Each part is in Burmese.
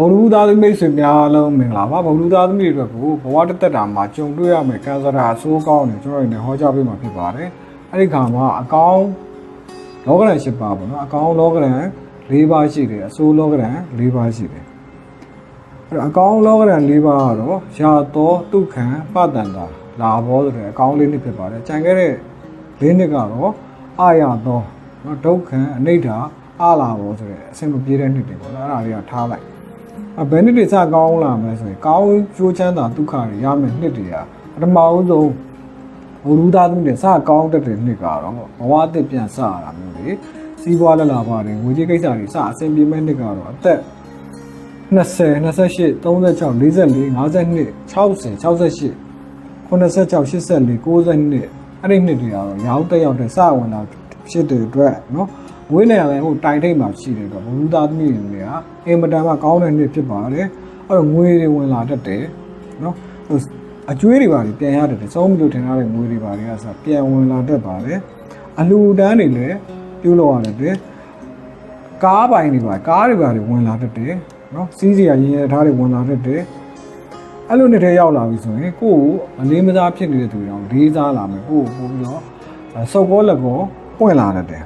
ဗုဒ္ဓဦးသားသမီးမိတ်ဆွေများအားလုံးမင်္ဂလာပါဗုဒ္ဓဦးသားသမီးတွေအတွက်ကိုဘဝတစ်သက်တာမှာကြုံတွေ့ရမယ့်ကံစရာအဆိုးကောင်းတွေကျွန်တော်တို့နေဟောကြားပေးမှာဖြစ်ပါတယ်အဲ့ဒီခါမှာအကောင်းလောကရန်၈ပါးပေါ့နော်အကောင်းလောကရန်၄ပါးရှိတယ်အဆိုးလောကရန်၄ပါးရှိတယ်အဲ့တော့အကောင်းလောကရန်၄ပါးကတော့ရာသောဒုက္ခံပတ္တန္တာလာဘောဆိုတဲ့အကောင်းလေးနှစ်ဖြစ်ပါတယ်ကြံခဲ့တဲ့လေးနှစ်ကတော့အာရသောနော်ဒုက္ခံအနိဋ္ဌာအာလာဘောဆိုတဲ့အဆင်မပြေတဲ့နှစ်တွေပေါ့နော်အဲ့ဒါတွေကထားလိုက် အဘယ်နှစ်တွေစကောင်းလာမလဲဆိုရင်ကောင်းကျိုးချမ်းသာဒုက္ခတွေရမယ်နှစ်တွေကပထမဦးဆုံးဘုရုသားသမီးတွေစကောင်းတတ်တဲ့နှစ်ကတော့ဘဝအသစ်ပြန်စရတာမျိုးတွေစီးပွားလက်လာပါတယ်ငွေကြေးကိစ္စတွေစအဆင်ပြေမဲ့နှစ်ကတော့အသက်20 28 36 44 52 60 68 86 84 92အဲ့ဒီနှစ်တွေကတော့ရောက်တက်ရောက်တဲ့စဝင်လာဖြစ်တဲ့အတွက်เนาะ မွေးနိုင်ငံလည်းဟိုတိုင်ထိတ်မှာရှိတယ်တော့ဘုံသားသမီးတွေကအင်မတန်မှကောင်းတဲ့နှစ်ဖြစ်ပါတယ်အဲ့တော့ငွေတွေဝင်လာတတ်တယ်နော်အကျွေးတွေပါလေပြန်ရတယ်သုံးမလို့ထင်ထားတဲ့ငွေတွေပါလေကဆိုပြန်ဝင်လာတတ်ပါလေအလူတန်းတွေလည်းပြုလုပ်ရတယ်တဲ့ကားပိုင်တွေပါကားတွေပါလေဝင်လာတတ်တယ်နော်စီးစရာရင်းရထားတွေဝင်လာတတ်တယ်အဲ့လိုနဲ့ထဲရောက်လာပြီဆိုရင်ကိုယ့်ကိုအလေးမစားဖြစ်နေတဲ့သူတွေတော့ဒေးစားလာမယ်ကိုယ့်ကိုပို့ပြီးတော့စောက်ကောလက်ကောပွင့်လာတတ်တယ်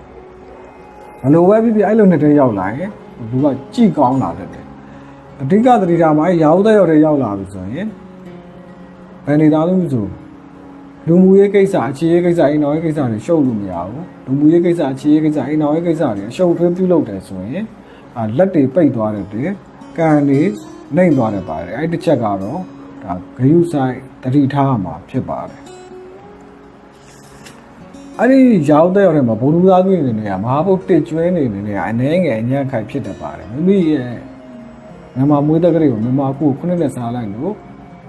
ဘလို့ပဲဖြစ်ဖြစ်အဲ့လိုနှစ်ထဲရောက်လာရင်သူကကြည်ကောင်းလာတတ်တယ်အဓိကသတိထားမှာရောက်တဲ့ရောက်တဲ့ရောက်လာပြီဆိုရင်ဘယ်နေသားလို့မဆိုလူမှုရေးကိစ္စအခြေရေးကိစ္စအိမ်တော်ရေးကိစ္စတွေရှုပ်လို့မရဘူးလူမှုရေးကိစ္စအခြေရေးကိစ္စအိမ်တော်ရေးကိစ္စတွေအရှုပ်ထွေးပြုလုပ်တယ်ဆိုရင်အာလက်တွေပိတ်သွားတယ်တဲ့ကံတွေနှိမ့်သွားတယ်ပါတယ်အဲ့တစ်ချက်ကတော့ဒါဂယုဆိုင်တတိထားမှာဖြစ်ပါတယ် အဲ့ဒီရောက်တဲ့ရောက်တဲ့မှာဘုံလူသားတွေနေနေရမဟာဘုတ်တစ်ကျွဲနေနေနေအနေငယ်အညံ့ခိုင်ဖြစ်တတ်ပါတယ်မိမိရဲ့မြန်မာမွေးတက်ကလေးကိုမြန်မာကိုခုနှစ်နဲ့စားလိုက်လို့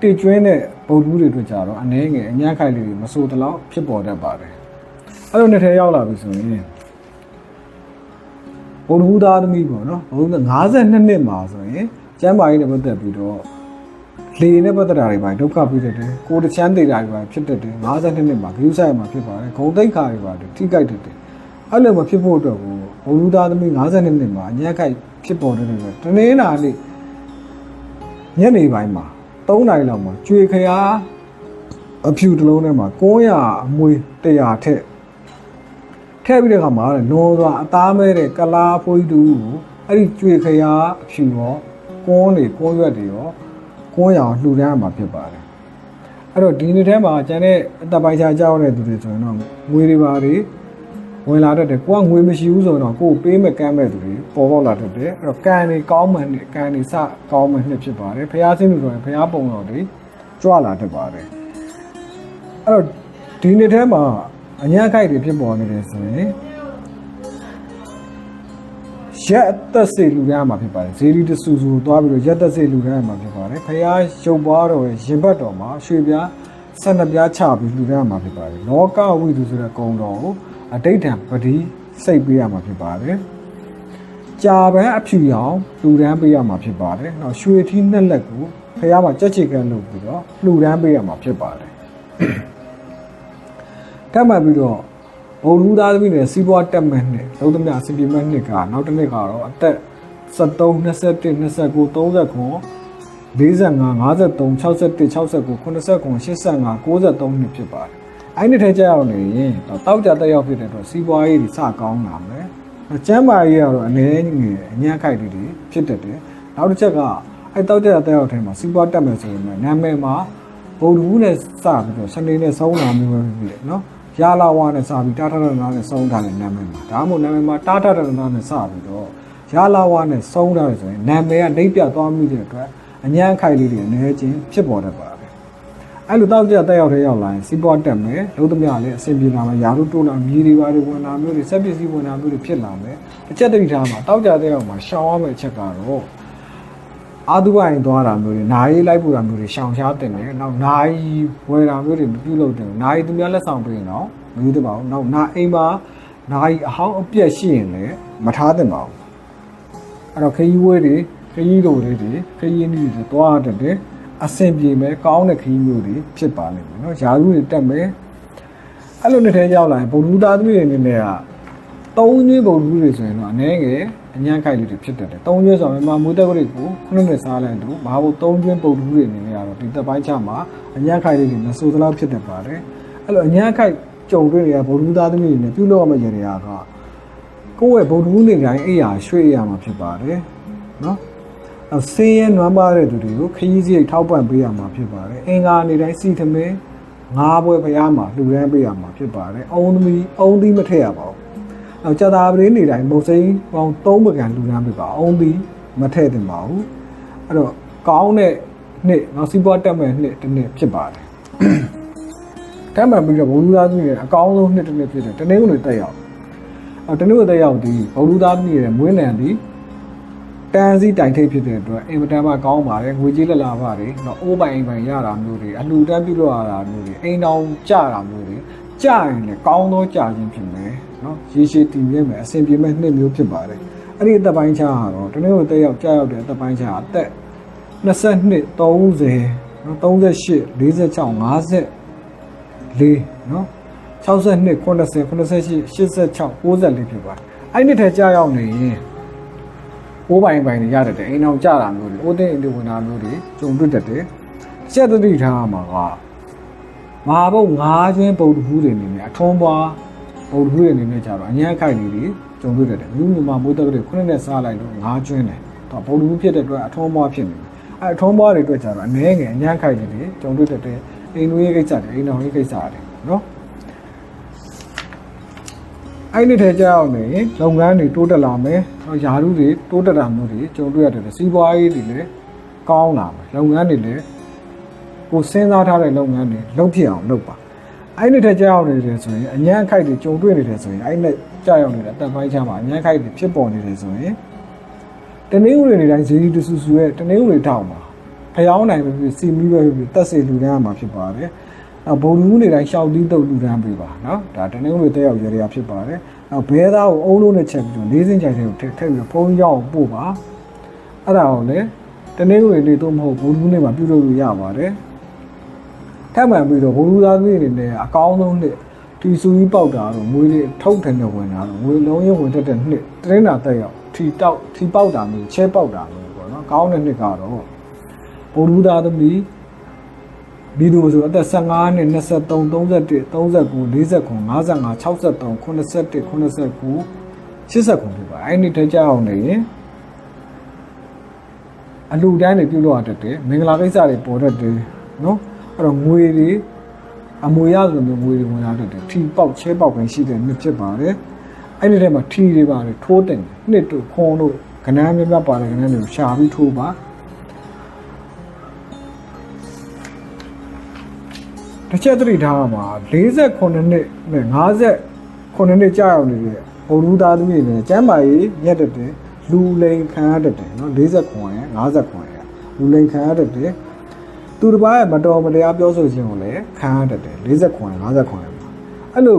တစ်ကျွဲနဲ့ဘုံလူတွေအတွက်ကြတော့အနေငယ်အညံ့ခိုင်လေးတွေမဆိုးတလောက်ဖြစ်ပေါ်တတ်ပါတယ်အဲ့လိုနှစ်ထဲရောက်လာပြီဆိုရင်ဘုံလူသားသမီးပေါ့နော်ဘုံ52နှစ်မှာဆိုရင်ကျမ်းမာရေးနဲ့ပတ်သက်ပြီးတော့ လေနဲ့ပတ်သက်တာတွေပါဒုက္ခပြီးတတ်တယ်ကိုယ်တချမ်းသေးတာတွေပါဖြစ်တတ်တယ်52နှစ်မှာဂရုစိုက်မှာဖြစ်ပါတယ်ဂုံတိတ်ခါတွေပါထိကြိုက်တတ်တယ်အဲ့လိုမဖြစ်ဖို့အတွက်ကိုဘုလူသားသမီး52နှစ်မှာအညက်ခိုက်ဖြစ်ပေါ်တဲ့တွေတနေ့နာနေ့ညနေပိုင်းမှာ3နာရီလောက်မှာကျွေခရားအဖြူတစ်လုံးထဲမှာ900အမွေ100ထက်ထည့်ပြီးတဲ့အခါမှာလွန်စွာအသားမဲတဲ့ကလာဖိုးကြီးတူကိုအဲ့ဒီကျွေခရားအဖြူရောကွန်းတွေကွန်းရွက်တွေရော ကိုးရအောင်လှူဒန်းရမှာဖြစ်ပါတယ်အဲ့တော့ဒီနေ့ထဲမှာကျန်တဲ့အသက်ပိုင်းခြားကြောက်တဲ့သူတွေဆိုရင်တော့ငွေတွေပါတွေဝင်လာတတ်တယ်ကိုကငွေမရှိဘူးဆိုတော့ကိုယ်ပေးမဲ့ကမ်းမဲ့သူတွေပေါ်ပေါက်လာတတ်တယ်အဲ့တော့ကံတွေကောင်းမှန်တဲ့ကံတွေစကောင်းမှန်နှစ်ဖြစ်ပါတယ်ဖះဆင်းလို့ဆိုရင်ဖះပုံတော်တွေကြွလာတတ်ပါတယ်အဲ့တော့ဒီနေ့ထဲမှာအညာခိုက်တွေဖြစ်ပေါ်နေတယ်ဆိုရင် ရက်အသက်စေလူရမ်းမှာဖြစ်ပါတယ်ဇေဒီတဆူဆူသွားပြီးတော့ရက်သက်စေလူရမ်းမှာဖြစ်ပါတယ်ဖះရုပ်ပွားတော်ရဲ့ရင်ဘတ်တော်မှာရွှေပြားဆက်နှစ်ပြားချပြီးလူရမ်းမှာဖြစ်ပါတယ်လောကဝိတုဆိုတဲ့ကုံတော်ကိုအတိတ်တံပတိစိတ်ပေးရမှာဖြစ်ပါတယ်ကြာပန်းအဖြူရောင်လူရမ်းပေးရမှာဖြစ်ပါတယ်နောက်ရွှေထီးနှစ်လက်ကိုဖះမှာကြက်ချေကန်လုပ်ပြီးတော့လူရမ်းပေးရမှာဖြစ်ပါတယ်ကပ်မှတ်ပြီးတော့ ဘုံလူသားသမီးတွေစီးပွားတက်မဲ့နှစ်လုံးသမျှအစီအပြေမဲ့နှစ်ကနောက်တစ်နှစ်ကတော့အသက်73 21 29 30ခွန်45 53 61 69 89 85 93နှစ်ဖြစ်ပါတယ်။အဲ့ဒီထဲကျရောက်နေရင်တောက်ကြတက်ရောက်ဖြစ်တဲ့အတွက်စီးပွားရေးတွေစကောင်းလာမယ်။ကျမ်းမာရေးကတော့အနေငယ်အညံ့ခိုက်တွေဖြစ်တတ်တယ်။နောက်တစ်ချက်ကအဲ့တောက်ကြတက်ရောက်ထဲမှာစီးပွားတက်မယ်ဆိုရင်နာမည်မှာဗုဒ္ဓဘူးနဲ့စပြီးတော့စနေနဲ့ဆုံးလာမျိုးပဲဖြစ်ဖြစ်နော်။ ရလာဝါနဲ့စပြီးတာတာတနာနဲ့ဆုံးထားတဲ့နာမည်မှာဒါမှမဟုတ်နာမည်မှာတာတာတနာနဲ့စပြီးတော့ရလာဝါနဲ့ဆုံးထားတယ်ဆိုရင်နာမည်ကနှိပ်ပြသွားမိတဲ့အတွက်အញ្ញမ်းခိုက်လေးတွေအနေချင်းဖြစ်ပေါ်တတ်ပါတယ်အဲ့လိုတောက်ကြတက်ရောက်တဲ့ရောက်လာရင်စီးပွားတက်မယ်လုံးသမျှလည်းအဆင်ပြေလာမယ်ယာရုတိုးလာမြေတွေပါတွေဝင်လာမျိုးတွေစက်ပစ္စည်းဝင်လာမျိုးတွေဖြစ်လာမယ်တစ်ချက်တတိထားမှာတောက်ကြတက်ရောက်မှာရှောင်ရမယ့်အချက်ကတော့ အာသူဝိုင်သွားတာမျိုးတွေနာရီလိုက်ပူတာမျိုးတွေရှောင်ရှားတင်တယ်နောက်နာရီဝယ်တာမျိုးတွေမပြုလုပ်တင်ဘူးနာရီသူများလက်ဆောင်ပေးရင်တော့မယူသင့်ပါဘူးနောက်နာအိမ်မှာနာရီအဟောင်းအပြက်ရှိရင်လည်းမထားသင့်ပါဘူးအဲ့တော့ခရီးဝဲတွေခရီးလိုတွေတွေခရီးနည်းတွေသွားတတ်တယ်အဆင်ပြေမယ်ကောင်းတဲ့ခရီးမျိုးတွေဖြစ်ပါလိမ့်မယ်နော်ယာရုတွေတက်မယ်အဲ့လိုနှစ်ထဲရောက်လာရင်ဗုဒ္ဓသားသမီးတွေအနေနဲ့က သုံးညွှန်းပုံလူတွေဆိုရင်တော့အနည်းငယ်အညံ့ကိုက်လူတွေဖြစ်တတ်တယ်သုံးညွှန်းဆိုတော့မြန်မာမူတက်တွေကိုခုနှစ်နှစ်စားလိုက်တော့ဘာလို့သုံးညွှန်းပုံလူတွေအနေနဲ့ကတော့ဒီတက်ပိုင်းချမှာအညံ့ကိုက်လေးတွေမဆိုးသလောက်ဖြစ်တတ်ပါတယ်အဲ့လိုအညံ့ကိုက်ကြုံတွေ့နေတဲ့ဗုဒ္ဓသားသမီးတွေနဲ့ပြုလုပ်ရမယ့်ရည်ရတာကိုယ့်ရဲ့ဗုဒ္ဓဦးနေတိုင်းအိယာရွှေ့ရမှာဖြစ်ပါတယ်နော်အစင်းရဲနွမ်းပါတဲ့သူတွေကိုခရီးစရိတ်ထောက်ပံ့ပေးရမှာဖြစ်ပါတယ်အင်္ဂါနေတိုင်းစီသမင်းငါးပွဲဖျားမှာလှူဒန်းပေးရမှာဖြစ်ပါတယ်အုံသမီးအုံသီးမထည့်ရပါဘူး နောက်ကြာတာပလေးနေတိုင်းမုတ်စိမ်းပေါင်း၃ပကံလှူဒန်းပေးပါအုံသီးမထည့်တင်ပါဘူးအဲ့တော့ကောင်းတဲ့နှစ်နောက်စီးပွားတက်မဲ့နှစ်တစ်နှစ်ဖြစ်ပါတယ်တမ်းမှန်ပြီးတော့ဘုံလူသားသမီးရဲ့အကောင်းဆုံးနှစ်တစ်နှစ်ဖြစ်တယ်တနေ့ကုန်တွေတက်ရောက်အဲတနေ့ကုန်တက်ရောက်ဒီဘုံလူသားသမီးရဲ့မွေးနံသည်တန်စီတိုင်ထိပ်ဖြစ်တဲ့အတွက်အင်မတန်မှကောင်းပါတယ်ငွေကြေးလက်လာပါတယ်နော်အိုးပိုင်အိမ်ပိုင်ရတာမျိုးတွေအလှူဒန်းပြုလို့ရတာမျိုးတွေအိမ်တောင်ကြတာမျိုးတွေကြရင်လည်းကောင်းသောကြခြင်းဖြစ်မယ် နော်ရေရှည်တည်မြဲမယ်အဆင်ပြေမဲ့နှစ်မျိုးဖြစ်ပါတယ်အဲ့ဒီအသက်ပိုင်းခြားကတော့တနေ့ကိုတက်ရောက်ကြာရောက်တဲ့အသက်ပိုင်းခြားအသက်22 30နော်38 46 50 4နော်62 80 88 86 94ဖြစ်ပါတယ်အဲ့ဒီနှစ်ထဲကြာရောက်နေရင်ိုးပိုင်ပိုင်တွေရတတ်တယ်အိမ်အောင်ကြတာမျိုးတွေအိုးသိအိမ်တွေဝင်တာမျိုးတွေကြုံတွေ့တတ်တယ်စက်တတိထားမှာကမဟာဘုတ်၅ကျွင်းပုတ်တူးတွေနေနဲ့အထုံးပွား ပုတ်တူးတွေနေနဲ့ကြတော့အញ្ញံခိုက်တွေကြုံတွေ့တတ်တယ်လူမြန်မာမိုးတက်တွေခုနှစ်နဲ့စားလိုက်လို့၅ကျွင်းတယ်တော့ပုတ်တူးဖြစ်တဲ့အတွက်အထုံးပွားဖြစ်နေတယ်အဲအထုံးပွားတွေအတွက်ကြတော့အနေငယ်အញ្ញံခိုက်တွေကြုံတွေ့တတ်တယ်အိမ်လူရေးကိစ္စတွေအိမ်တော်ရေးကိစ္စတွေနော် အဲ့ဒီထဲကြောက်နေလုပ်ငန်းတွေတိုးတက်လာမယ်။ယာရုတွေတိုးတက်တာမျိုးတွေကြုံတွေ့ရတယ်။စီးပွားရေးတွေလည်းကောင်းလာမယ်။လုပ်ငန်းတွေလည်းကိုစဉ်းစားထားတဲ့လုပ်ငန်းတွေလုပ်ဖြစ်အောင်လုပ်ပါ။ အဲ့ဒီထဲကြောက်နေတယ်ဆိုရင်အញ្ញံခိုက်တွေကြုံတွေ့နေတယ်ဆိုရင်အဲ့ဒီနဲ့ကြောက်ရောက်နေတဲ့အတက်ပိုင်းချမ်းမှာအញ្ញံခိုက်တွေဖြစ်ပေါ်နေတယ်ဆိုရင်တနည်းဥတွေနေတိုင်းဇီတဆူဆူရဲ့တနည်းဥတွေတောက်မှာဖျောင်းနိုင်ပဲဖြစ်စီမီးပဲဖြစ်တက်စေလူတန်းရမှာဖြစ်ပါတယ်။နောက်ဘုံလူနေတိုင်းရှောက်သီးတုတ်လူတန်းပေးပါနော်။ဒါတနည်းဥတွေတက်ရောက်ရရဖြစ်ပါတယ်။နောက်ဘဲသားကိုအုံးလုံးနဲ့ချက်ပြီးတော့လေးစင်းကြိုင်တွေကိုထည့်ထည့်ပြီးတော့ဖုံးကြောင်းပို့ပါ။အဲ့ဒါကိုလည်းတနည်းဥတွေနေတော့မဟုတ်ဘုံလူနေမှာပြုလုပ်လို့ရပါတယ်။ ထပ်မှန်ပြီးတော့ဘုံလူသားတွေအနေနဲ့အကောင်းဆုံးနှစ်ဒီစူကြီးပေါက်တာတော့ငွေတွေထုတ်ထန်တဲ့ဝင်တာတော့ငွေလုံးရဝင်တတ်တဲ့နှစ်တရင်နာတက်ရောက်ထီတောက်ထီပေါက်တာမျိုးချဲပေါက်တာမျိုးပေါ့နော်။ကောင်းတဲ့နှစ်ကတော့ဘုံလူသားသမီးဒီလိုဆိုအသက်15နှစ်23 31 39 49 55 63 81 89 89ဖြစ်ပါအဲ့ဒီထက်ကြအောင်နေရင်အလူတန်းတွေပြုလုပ်ရတတ်တယ်မင်္ဂလာကိစ္စတွေပေါ်တတ်တယ်နော် အဲ့တော့ငွေတွေအမွေရဆိုမျိုးငွေတွေဝင်လာတတ်တယ်ထီပေါက်ချဲပေါက်ပဲရှိတယ်မြစ်ဖြစ်ပါတယ်အဲ့ဒီထဲမှာထီတွေပါတယ်ထိုးတင်တယ်နှစ်တို့ခွန်တို့ကဏ္ဍများများပါတယ်ကဏ္ဍတွေကိုရှာပြီးထိုးပါတစ်ချက်သတိထားမှာ48နှစ်နဲ့50ခုနှစ်ကြာရောက်နေတဲ့ဘုံလူသားသမီးတွေနဲ့ကျမ်းမာရေးညက်တက်တယ်လူလိန်ခံရတတ်တယ်နော်40ခွန်ရ50ခွန်ရလူလိန်ခံရတတ်တယ် သူတစ်ပါးရဲ့မတော်မတရားပြောဆိုခြင်းကိုလည်းခံရတတ်တယ်40ခွန်ရ50ခွန်ရအဲ့လို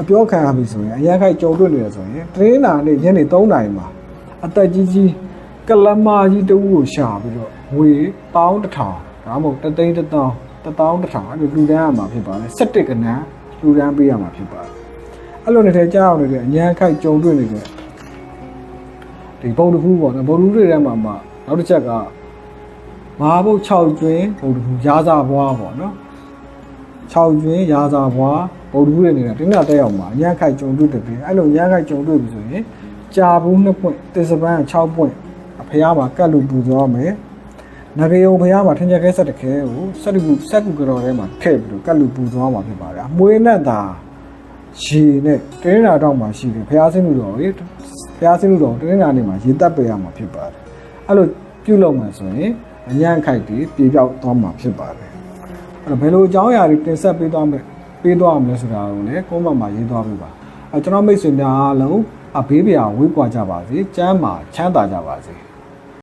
အပြောခံရပြီဆိုရင်အရင်ခိုက်ကြုံတွေ့နေရဆိုရင်တရင်းနာနေ့ညနေ3နာရီမှာအသက်ကြီးကြီးကလမာကြီးတူကိုရှာပြီးတော့ငွေပေါင်းတစ်ထောင်ဒါမှမဟုတ်တသိန်းတစ်သောင်းတစ်သောင်းတစ်ထောင်အဲ့လိုလူတန်းရမှာဖြစ်ပါတယ်17ကနန်းလူတန်းပေးရမှာဖြစ်ပါတယ်အဲ့လိုနေတဲ့ကြားအောင်နေတဲ့အញ្ញံခိုက်ကြုံတွေ့နေတဲ့ဒီဘုံတစ်ခုပေါ့နော်ဘုံတစ်ခုတွေထဲမှာမှနောက်တစ်ချက်က မဟာဘုတ်6ကျွင်းဘုဒ္ဓဟူရာဇာဘွားပေါ့နော်6ကျွင်းရာဇာဘွားဘုဒ္ဓဟူရဲ့နေတာတင်းတာတက်ရောက်မှာညံ့ခိုက်ကြုံတွေ့တယ်ပြီအဲ့လိုညံ့ခိုက်ကြုံတွေ့ပြီဆိုရင်ကြာဘူး2ပွင့်တစ္ဆပန်း6ပွင့်အဖះပါကတ်လို့ပူဇော်မယ်နဂယုံဘုရားမှာထင်ကြခဲဆက်တခဲကိုဆက်ကူဆက်ကူကြော်ထဲမှာထည့်ပြီးတော့ကတ်လူပူသွားမှာဖြစ်ပါတယ်။မွေးနဲ့သာရေနဲ့တင်းနာတော့မှာရှိတယ်ဘုရားဆင်းလူတော်ကြီးဘုရားဆင်းလူတော်တင်းနာနေမှာရေတက်ပေးရမှာဖြစ်ပါတယ်။အဲ့လိုပြုလုပ်မှဆိုရင် အញ្ញံခိုက်တွေပြေပြောက်သွားမှာဖြစ်ပါတယ်အဲ့တော့ဘယ်လိုအကြောင်းအရာတွေတင်ဆက်ပေးသွားမယ်ပေးသွားမလဲဆိုတာကိုလည်းကုန်းမမှာရေးသွားပေးပါအဲကျွန်တော်မိတ်ဆွေများအားလုံးအဘေးပြာဝေးကွာကြပါစေကျမ်းမာချမ်းသာကြပါစေ